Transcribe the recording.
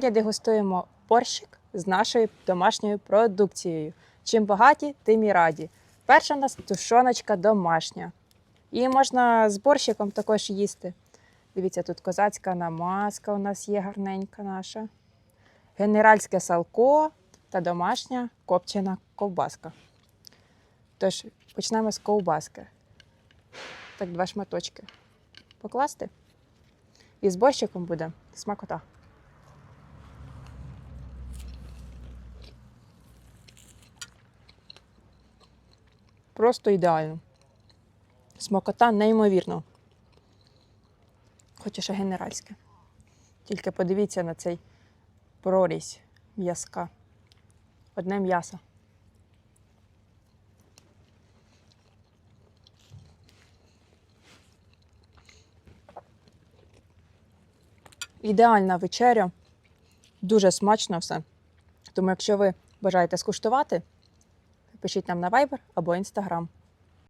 Сьогодні дегустуємо борщик з нашою домашньою продукцією. Чим багаті, тим і раді. Перша у нас тушоночка домашня. Її можна з борщиком також їсти. Дивіться, тут козацька намазка у нас є гарненька наша. Генеральське салко та домашня копчена ковбаска. Тож, почнемо з ковбаски. Так, два шматочки. Покласти. І з борщиком буде смакота. Просто ідеально. Смакота неймовірно. Хоче ще генеральське. Тільки подивіться на цей прорізь м'язка. Одне м'ясо. Ідеальна вечеря. Дуже смачно все. Тому, якщо ви бажаєте скуштувати, пишіть нам на Viber або Instagram.